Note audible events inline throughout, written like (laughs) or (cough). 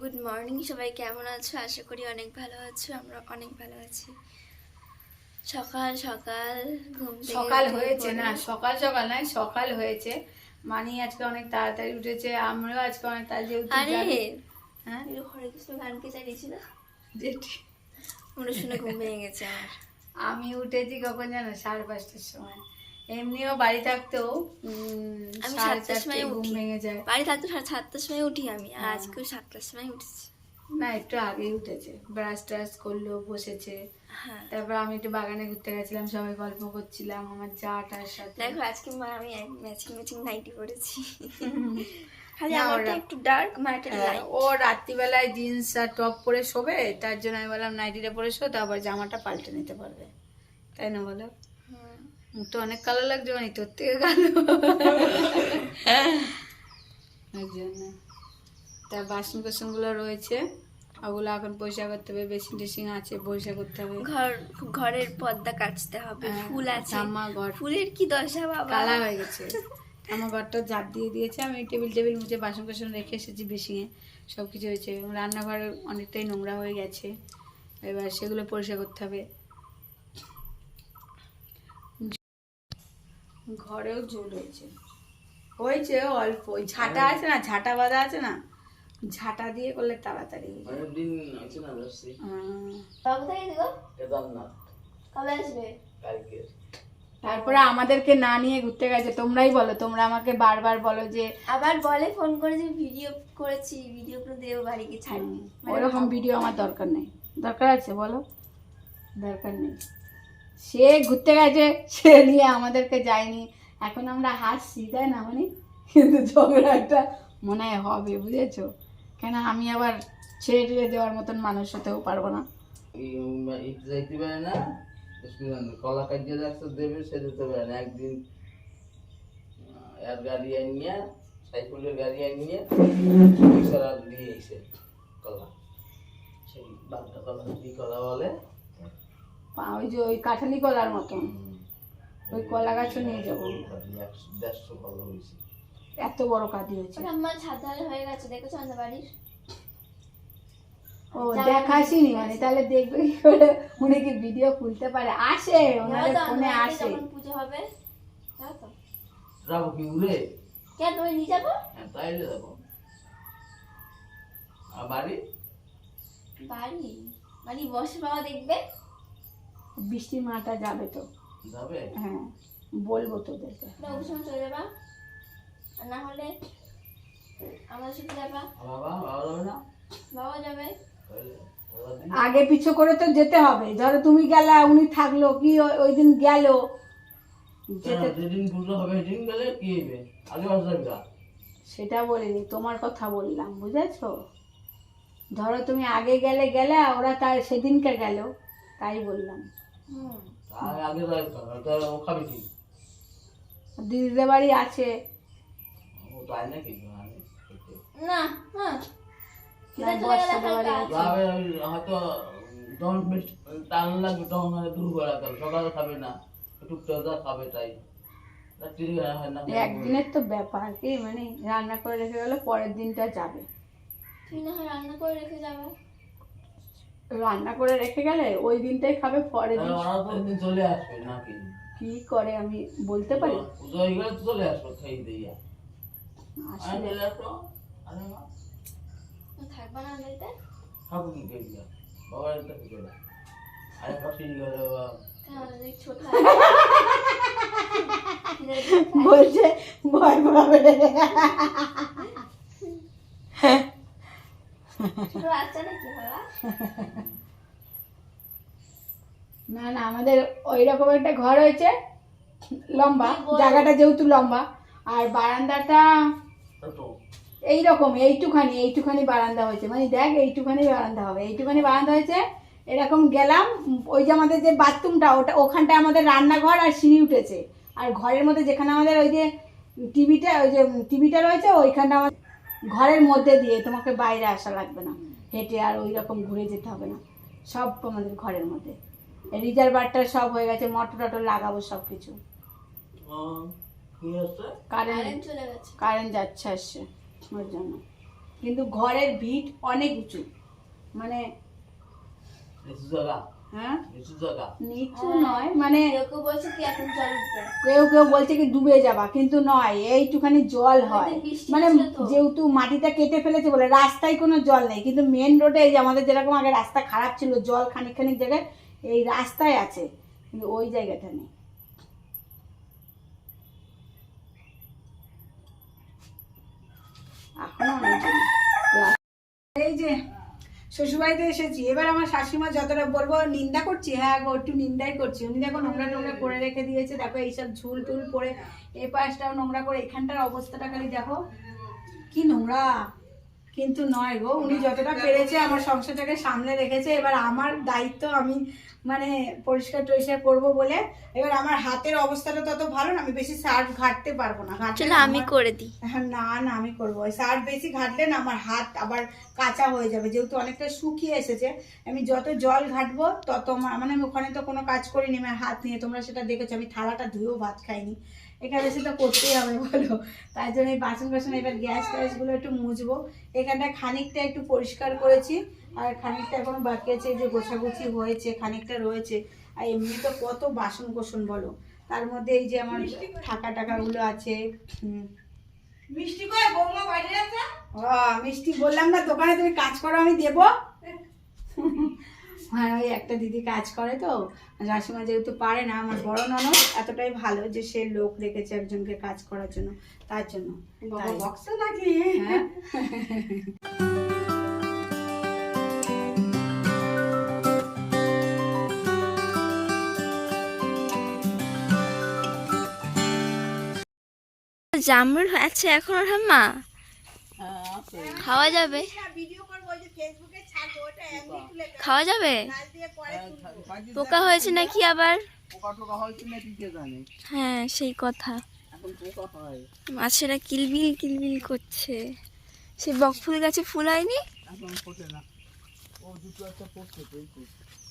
Good morning সবাই কেমন আছো? আশা করি অনেক ভালো আছো আমরা অনেক ভালো আছি। সকাল সকাল ঘুম সকাল হয়েছে না সকাল সকাল নয় সকাল হয়েছে। মানি আজকে অনেক তাড়াতাড়ি উঠেছে আমরাও আজকে অনেক তাড়াতাড়ি উঠে আরে হ্যাঁ? হরে কৃষ্ণ গানকে চালিয়েছিল? যেটি। মনে শুনে ঘুম ভেঙে গেছে আমার। আমি উঠেছি কখন জানো? সাড়ে পাঁচটার সময়। এমনিও বাড়ি থাকতেও আমি সাতটার সময় ঘুম ভেঙে যায়। বাড়ি থাকতে সাতটার সময় উঠি আমি আর হ্যাঁ। আজকেও সাতটার সময় উঠেছি। না একটু আগেই উঠেছে। ব্রাশ ট্রাশ করল বসেছে। হ্যাঁ। তারপর আমি একটু বাগানে ঘুরতে গেছিলাম সবাই গল্প করছিলাম আমার জাটার সাথে। দেখো আজকে মা আমি ম্যাচিং ম্যাচিং নাইটি পরেছি। হ্যাঁ, ও রাত্রিবেলায় জিন্স আর টপ পরে শোবে তার জন্য আমি বললাম নাইটিটা পরে শো তারপর জামাটা পাল্টে নিতে পারবে। তাই না বলো? মুখ তো অনেক কালো লাগছে মানে তোর থেকে কালো। ওই জন্য। তা বাসন কোসনগুলো রয়েছে। ওগুলো এখন পয়সা করতে হবে বেসিন টেসিন আছে পয়সা করতে হবে। ঘর ঘরের পর্দা কাচতে হবে হ্যাঁ, ফুল আছে। জামা ঘর। ফুলের কি দশা বাবা? কালা হয়ে গেছে। আমার ঘরটা ঝাঁপ দিয়ে দিয়েছে। আমি টেবিল টেবিল মুছে বাসন কোসন রেখে এসেছি বেসিংয়ে সব কিছু হয়েছে। এবং রান্নাঘরে অনেকটাই নোংরা হয়ে গেছে। এবার সেগুলো পরিষ্কার করতে হবে। ঘরেও জল হয়েছে। হয়েছে অল্প ওই ঝাঁটা আছে না ঝাঁটা বাঁধা আছে না ঝাঁটা দিয়ে করলে তাড়াতাড়ি অনেকদিন আছে না বাবু থেকে দিগো কেদারনাথ। কবে আসবে? কালকে। তারপরে আমাদেরকে না নিয়ে ঘুরতে গেছে তোমরাই বলো তোমরা আমাকে বারবার বলো যে আবার বলে ফোন করে যে ভিডিও করেছি ভিডিও করে দেবো বাড়িকে ছাড়বি মানে ওরকম ভিডিও আমার দরকার নেই। দরকার আছে বলো? দরকার নেই। সে ঘুরতে গেছে, সে নিয়ে আমাদেরকে যায়নি। এখন আমরা হাসছি, তাই না মানে? কিন্তু ঝগড়াটা মনে হয় হবে, বুঝেছ? কেন আমি আবার ছেড়ে টেড়ে দেওয়ার মতন মানুষ হতেও পারব না। দেবে, সে দিতে পারে না। একদিন সাইকেলের এসে কলা। সেই কলা কলা বলে? ওই যে ওই কাঠালি কলার মতন। ওই কলা গাছও নিয়ে যাব। দেড়শো কলা হয়েছে। এত বড় কাঁদি হয়েছে। আমার হয়ে গেছে দেখেছ আমাদের বাড়ির ও দেখাসিনি মানে তাহলে দেখবে কি করে উনি কি ভিডিও খুলতে পারে। আসে ওনাদের ফোনে আসে। যখন পুজো হবে। যাব কি উড়ে? কেন তুমি নিয়ে যাব? হ্যাঁ তাইলে যাব। আর বাড়ি? বাড়ি? বাড়ি বসে বাবা দেখবে? বৃষ্টির মাটা যাবে তো। যাবে? হ্যাঁ বলব তোদেরকে। না সময় চলে যাবা। না হলে আমাদের সাথে যাবা। বাবা বাবা যাবে না? বাবা যাবে। আগে পিছু করে তো যেতে হবে। ধরো তুমি গেলা উনি থাকল কি ওই- দিন গেল? যেদিন পুজো হবে সেদিন গেলে কি হবে? আগে বছর সেটা বলিনি তোমার কথা বললাম বুঝেছ? ধরো তুমি আগে গেলে গেলে ওরা তার সেদিনকে গেল তাই বললাম। হুম আগে আগে যাই তো তাহলে ও খাবে কি? দিদিদের বাড়ি আছে। ও তাই নাকি না হ্যাঁ না, বর্ষাদের বাড়ি আছে। যাবে ওই হয়তো যখন টান লাগবে তখন হয়তো খাবে সকালে খাবে না খাবে তাই। না একদিনের তো ব্যাপার কি মানে রান্না করে রেখে গেলে পরের দিনটা যাবে। তুই না হয় রান্না করে রেখে যাবে। রান্না করে রেখে গেলে ওই দিনটাই খাবে দিন একদিন চলে আসবে নাকি? কি করে আমি বলতে পারি? হয়ে চলে আসবে খেয়ে দিয়ে। আসলে থাকবা না কি বাবার আরে বাবা বলছে ভয় পাবে (laughs) ছোট বাচ্চা নাকি বাবা না না আমাদের ওই রকম একটা ঘর হয়েছে লম্বা জায়গাটা যেহেতু লম্বা আর বারান্দাটা এইরকম এইটুখানি এইটুখানি বারান্দা হয়েছে। মানে দেখ এইটুখানি বারান্দা হবে। এইটুখানি বারান্দা হয়েছে এরকম গেলাম ওই যে আমাদের যে বাথরুমটা ওটা ওখানটা আমাদের রান্নাঘর আর সিঁড়ি উঠেছে। আর ঘরের মধ্যে যেখানে আমাদের ওই যে টিভিটা ওই যে টিভিটা রয়েছে ওইখানটা আমার ঘরের মধ্যে দিয়ে তোমাকে বাইরে আসা লাগবে না। হেঁটে আর ওই রকম ঘুরে যেতে হবে না। সব আমাদের ঘরের মধ্যে। রিজার্ভারটা সব হয়ে গেছে মটর টটর লাগাবো সব কিছু ও, কি আছে কারেন্ট কারেন্ট চলে গেছে। কারেন্ট যাচ্ছে আসছে ওর জন্য। কিন্তু ঘরের ভিট অনেক উঁচু। মানে হ্যাঁ? নিচু নয় মানে কেউ কেউ বলছে কি এখন জল কেউ কেউ বলছে কি ডুবে যাবা কিন্তু নয় এইটুখানি জল হয়। মানে যেহেতু মাটিটা কেটে ফেলেছে বলে রাস্তায় কোনো জল নেই কিন্তু মেন রোডে এই যে আমাদের যেরকম আগে রাস্তা খারাপ ছিল জল খানিক খানিক জায়গায় এই রাস্তায় আছে কিন্তু ওই জায়গাটা নেই। এখনও অনেক এই যে শ্বশুরবাড়িতে এসেছি। এবার আমার শাশুড়িমা যতটা বলব, নিন্দা করছি। হ্যাঁ গো, একটু নিন্দাই করছি। উনি দেখো নোংরা নোংরা করে রেখে দিয়েছে। দেখো এইসব ঝুল টুল পরে এ পাশটাও নোংরা করে, এখানটার অবস্থাটা খালি দেখো। কি নোংরা! কিন্তু নয় গো উনি যতটা পেরেছে আমার সংসারটাকে সামলে রেখেছে। এবার আমার দায়িত্ব আমি মানে পরিষ্কার টরিষ্কার করব বলে এবার আমার হাতের অবস্থাটা তত ভালো না আমি বেশি সার্ফ ঘাটতে পারব না ঘাটলে আমি করে দিই। হ্যাঁ, না না আমি করব। ওই সার্ফ বেশি ঘাটলে না আমার হাত আবার কাঁচা হয়ে যাবে। যেহেতু অনেকটা শুকিয়ে এসেছে আমি যত জল ঘাটবো তত মানে আমি ওখানে তো কোনো কাজ করিনি আমার হাত নিয়ে তোমরা সেটা দেখেছ আমি থালাটা ধুয়েও ভাত খাইনি। এখানে সেটা করতেই হবে বলো। তাই জন্য এই বাসন বাসন এবার গ্যাস ট্যাসগুলো একটু মুছবো। এখানটা খানিকটা একটু পরিষ্কার করেছি আর খানিকটা এখন বাকি আছে যে গোছাগুছি হয়েছে খানিকটা রয়েছে। আর এমনি তো কত বাসন কোসন বলো? তার মধ্যে এই যে আমার টাকা টাকাগুলো আছে মিষ্টি মিষ্টি বললাম না দোকানে তুমি কাজ করো আমি দেবো। হ্যাঁ ওই একটা দিদি কাজ করে তো। শাশুমা যেহেতু পারে না আমার বড় ননদ এতটাই ভালো যে সে লোক রেখেছে একজনকে কাজ করার জন্য তার জন্য। বক্সে নাকি হ্যাঁ। জামরুল আছে এখনও ঠাম্মা হ্যাঁ খাওয়া যাবে। খাওয়া যাবে? পোকা হয়েছে নাকি আবার? হ্যাঁ সেই কথা। মাছেরা কিলবিল কিলবিল করছে। সে বকফুল গাছে ফুল হয়নি?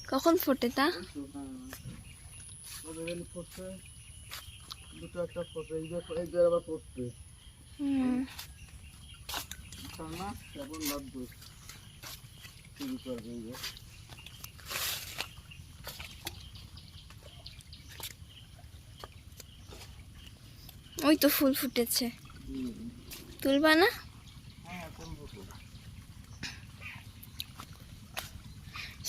কখন ফোটে তা? হুম। শুরু এই ওই তো ফুল ফুটেছে। তুলবা না? হ্যাঁ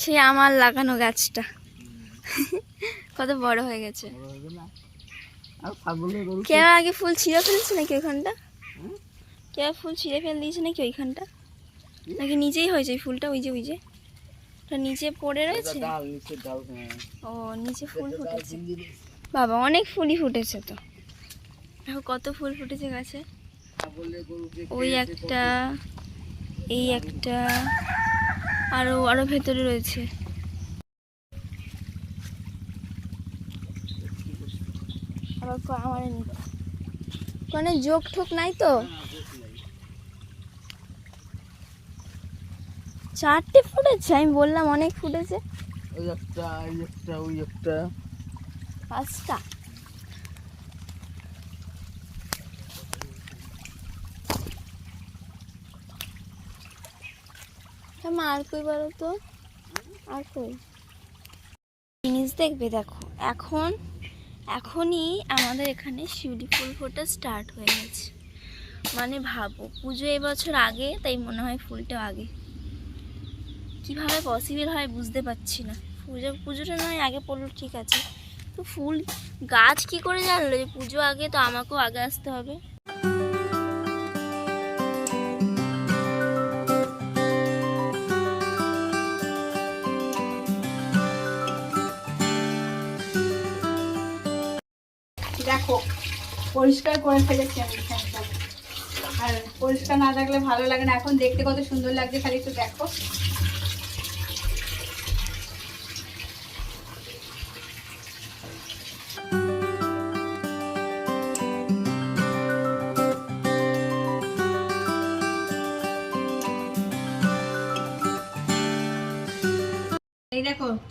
সে আমার লাগানো গাছটা। কত বড় হয়ে গেছে। কেউ আগে ফুল ছিঁড়ে ফেলছে নাকি ওইখানটা? কেউ ফুল ছিঁড়ে ফেল দিয়েছে নাকি ওইখানটা? নাকি নিজেই হয়েছে ফুলটা ওই যে ওই যে। নিচে পড়ে রয়েছে? হ্যাঁ। ও নিচে ফুল ফুটেছে। বাবা অনেক ফুলই ফুটেছে তো। দেখো কত ফুল ফুটেছে গাছে। ওই একটা এই একটা আরও আরও ভেতরে রয়েছে। আবার আমার কোনো যোগ ঠোক নাই তো? চারটে ফুটেছে আমি বললাম অনেক ফুটেছে। ওই একটা এই একটা ওই একটা। পাঁচটা। আর কই বলো তো? আর কই? জিনিস দেখবে দেখো এখন এখনই আমাদের এখানে শিউলি ফুল ফোটা স্টার্ট হয়ে গেছে। মানে ভাবো পুজো এবছর আগে তাই মনে হয় ফুলটা আগে। কীভাবে পসিবল হয় বুঝতে পারছি না। পুজো, পুজোটা নয় আগে পড়ল, ঠিক আছে। তো ফুল, গাছ কি করে জানলো যে পুজো আগে, তো আমাকেও আগে আসতে হবে। দেখো, পরিষ্কার করে ফেলেছি আমি আর পরিষ্কার না থাকলে ভালো লাগে না। এখন দেখতে কত সুন্দর লাগছে, খালি একটু দেখো।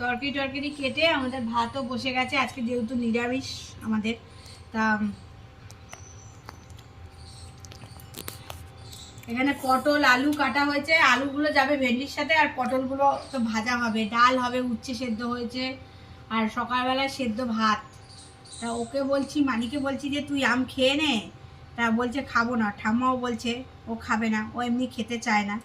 তরকারি টরকারি কেটে আমাদের ভাতও বসে গেছে। আজকে যেহেতু নিরামিষ আমাদের, তা এখানে পটল, আলু কাটা হয়েছে। আলুগুলো যাবে ভেন্ডির সাথে, আর পটলগুলো তো ভাজা হবে। ডাল হবে, উচ্ছে সেদ্ধ হয়েছে, আর সকালবেলা সেদ্ধ ভাত। তা ওকে বলছি, মানিকে বলছি যে, তুই আম খেয়ে নে। তা বলছে, খাব না। ঠাম্মাও বলছে, ও খাবে না। ও এমনি খেতে চায় না।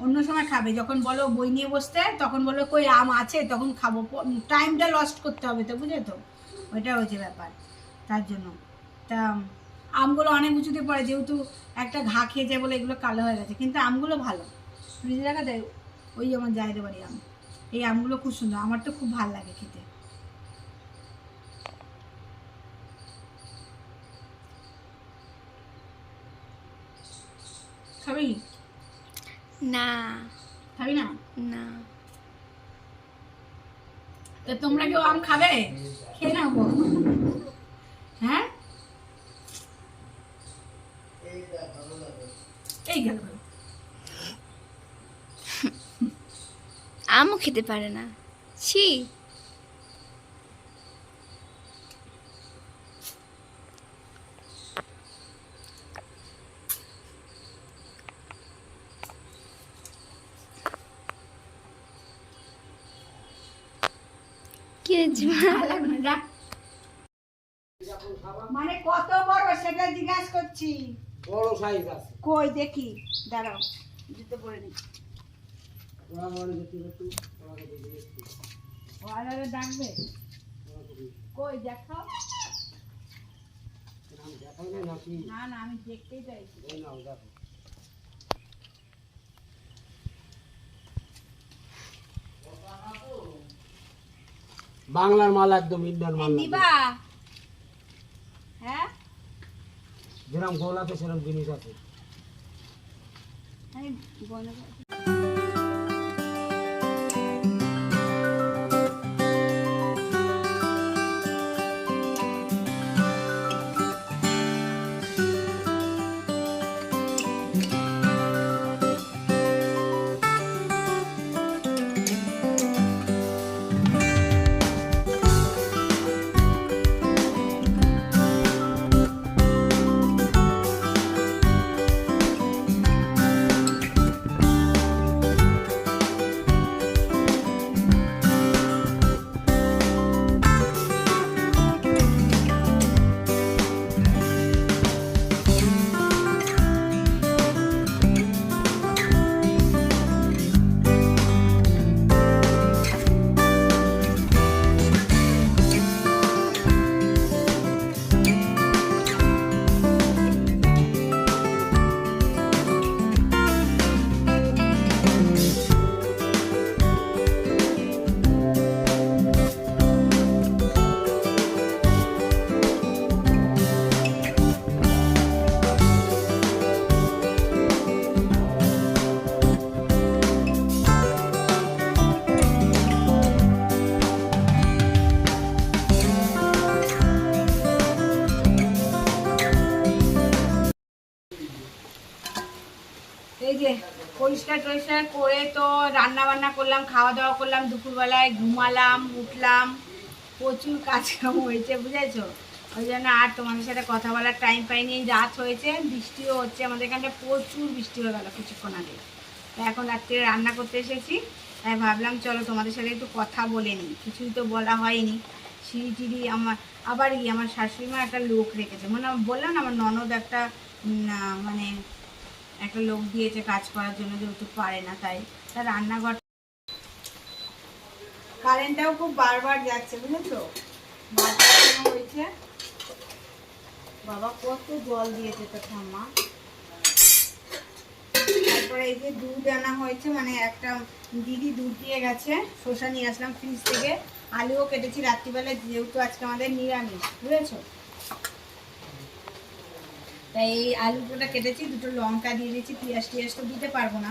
অন্য সময় খাবে। যখন বলো বই নিয়ে বসতে, তখন বলো, কই আম আছে? তখন খাব। টাইমটা লস্ট করতে হবে তো বুঝে তো? ওইটা হচ্ছে ব্যাপার। তার জন্য। তা, আমগুলো অনেক উঁচুতে পড়ে, যেহেতু একটা ঘা খেয়ে যায় বলে এগুলো কালো হয়ে গেছে। কিন্তু আমগুলো ভালো। ফ্রিজে রাখা দেয় ওই যেমন জায়দা বাড়ি আম। এই আমগুলো খুব সুন্দর। আমার তো খুব ভালো লাগে খেতে। খাবি? না। খাবি না? না। তো তোমরা কেউ আম খাবে? খেয়ে নাও। হ্যাঁ? এই গেল আমও খেতে পারে না। ছি। মানে কত বড় সেটা জিজ্ঞাসা করছি। বড় সাইজ আছে। কই দেখি দাঁড়াও জুতো পরে নি। ডাকবে। কই দেখাও না না আমি দেখতেই চাইছি এই নাও দেখো বাংলার মাল একদম ইন্ডিয়ান মাল। দিবা। হ্যাঁ? যেরকম গোল আছে সেরকম জিনিস আছে। পরিষ্কার টরিষ্কার করে তো রান্না বান্না করলাম খাওয়া দাওয়া করলাম, দুপুরবেলায় ঘুমালাম, উঠলাম। প্রচুর কাজকাম হয়েছে, বুঝেছ? ওই জন্য আর তোমাদের সাথে কথা বলার টাইম পাইনি। রাত হয়েছে, বৃষ্টিও হচ্ছে, আমাদের এখানটা প্রচুর বৃষ্টি হয়ে গেল কিছুক্ষণ আগে। এখন রাত্রে রান্না করতে এসেছি, তাই ভাবলাম চলো তোমাদের সাথে একটু কথা বলে নিই। কিছুই তো বলা হয়নি। সিঁড়ি টিড়ি আমার, আবার কি? আমার শাশুড়ি মা একটা লোক রেখেছে। মানে বললাম না, আমার ননদ একটা মানে একটা লোক দিয়েছে কাজ করার জন্য যেহেতু পারে না, তাই তার রান্নাঘর কারেন্টটাও খুব বারবার যাচ্ছে, বুঝেছ? হয়েছে। বাবা, কত জল দিয়েছে তো ঠাম্মা। তারপরে এই যে দুধ আনা হয়েছে মানে একটা দিদি দুধ দিয়ে গেছে, শসা নিয়ে আসলাম ফ্রিজ থেকে। আলুও কেটেছি রাত্রিবেলা যেহেতু আজকে আমাদের নিরামিষ, বুঝেছ? তাই এই আলুটা কেটেছি, দুটো লঙ্কা দিয়ে দিয়েছি, পেঁয়াজ টিয়াজ তো দিতে পারব না।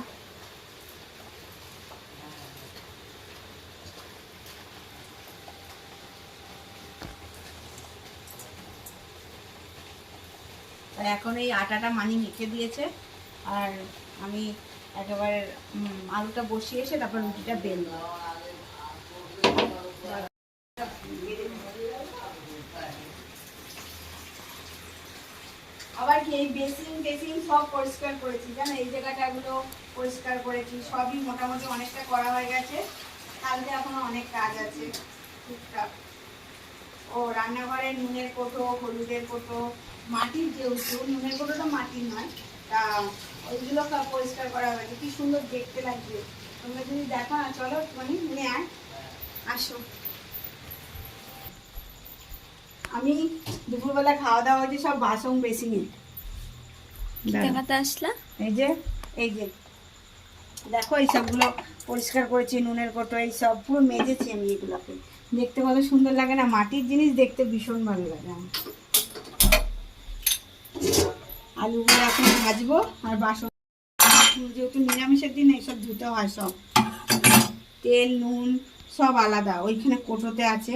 এখন এই আটাটা মানি মেখে দিয়েছে, আর আমি একেবারে আলুটা বসিয়ে এসে তারপর রুটিটা বেলবো আবার কি এই বেসিন টেসিন সব পরিষ্কার করেছি। জানো, এই জায়গাটাগুলো পরিষ্কার করেছি। সবই মোটামুটি অনেকটা করা হয়ে গেছে। কালকে এখনও অনেক কাজ আছে, টুকটাক। ও, রান্নাঘরে নুনের কোটো, হলুদের কোটো, মাটির যেহেতু, নুনের কোটোটা মাটির নয়, তা ওইগুলো সব পরিষ্কার করা হয়েছে কি সুন্দর দেখতে লাগবে তোমরা যদি দেখো না, চলো মানে নিয়ে আয়। আসো। আমি দুপুরবেলা খাওয়া দাওয়া হয়েছে, সব বাসন বেসিনে। দেখাতে আসলা? এই যে এই যে। দেখো এই সবগুলো পরিষ্কার করেছি নুনের কোটো এই সব পুরো মেজেছি আমি এগুলোকে। দেখতে কত সুন্দর লাগে না মাটির জিনিস দেখতে ভীষণ ভালো লাগে আমার। আলুগুলো এখন ভাজবো আর বাসন যেহেতু নিরামিষের দিন এইসব ধুতে হয় সব। তেল নুন সব আলাদা ওইখানে কোটোতে আছে।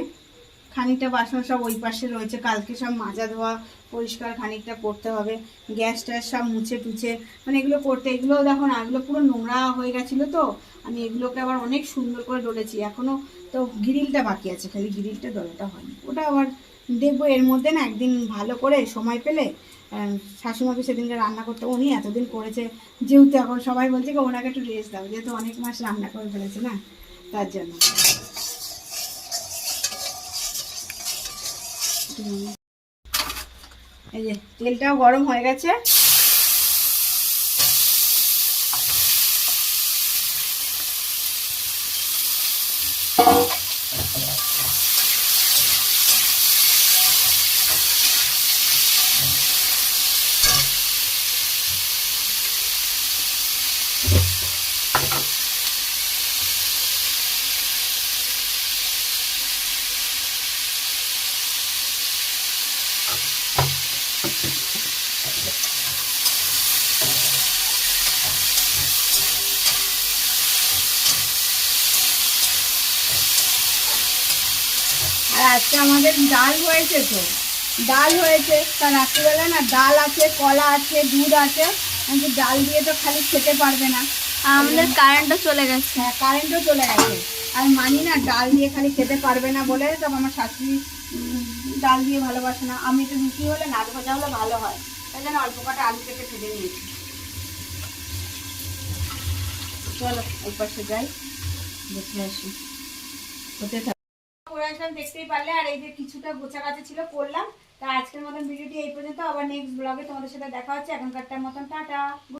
খানিকটা বাসন সব ওই পাশে রয়েছে কালকে সব মাজা ধোয়া পরিষ্কার খানিকটা করতে হবে। গ্যাস ট্যাস সব মুছে টুছে মানে এগুলো করতে এগুলো দেখো না এগুলো পুরো নোংরা হয়ে গেছিল তো আমি এগুলোকে আবার অনেক সুন্দর করে ডলেছি এখনও তো গ্রিলটা বাকি আছে খালি গ্রিলটা ডলাটা হয়নি। ওটা আবার দেখব এর মধ্যে না একদিন ভালো করে সময় পেলে আহ, শাশুড়িমাকে সেদিনকে রান্না করতে উনি এতদিন করেছে যেহেতু এখন সবাই বলছে কি ওনাকে একটু রেস্ট দাও যেহেতু অনেক মাস রান্না করে ফেলেছে না তার জন্য। এই যে তেলটাও গরম হয়ে গেছে। আজকে আমাদের ডাল হয়েছে তো। ডাল হয়েছে তা রাত্রিবেলা না ডাল আছে কলা আছে দুধ আছে কিন্তু ডাল দিয়ে তো খালি খেতে পারবে না। আর আমাদের কারেন্টও চলে গেছে। হ্যাঁ কারেন্টও চলে গেছে। আর মানি না ডাল দিয়ে খালি খেতে পারবে না বলে তবে আমার শাশুড়ি ডাল দিয়ে ভালোবাসে না। আমি তো রুটি হলে নাচ ভাজা হলে ভালো হয়। তাই জন্য অল্প কটা আলু কেটে ফেলে নিয়েছি। চলো ওই পাশে যাই দেখে আসি। হতে করে আসলাম, দেখতেই পারলে। আর এই যে কিছুটা গোছা গাছা ছিল, করলাম। তা আজকের মতন ভিডিওটি এই পর্যন্ত। আবার নেক্সট ব্লগে তোমাদের সাথে দেখা হচ্ছে। এখনকারটার মতন, টাটা।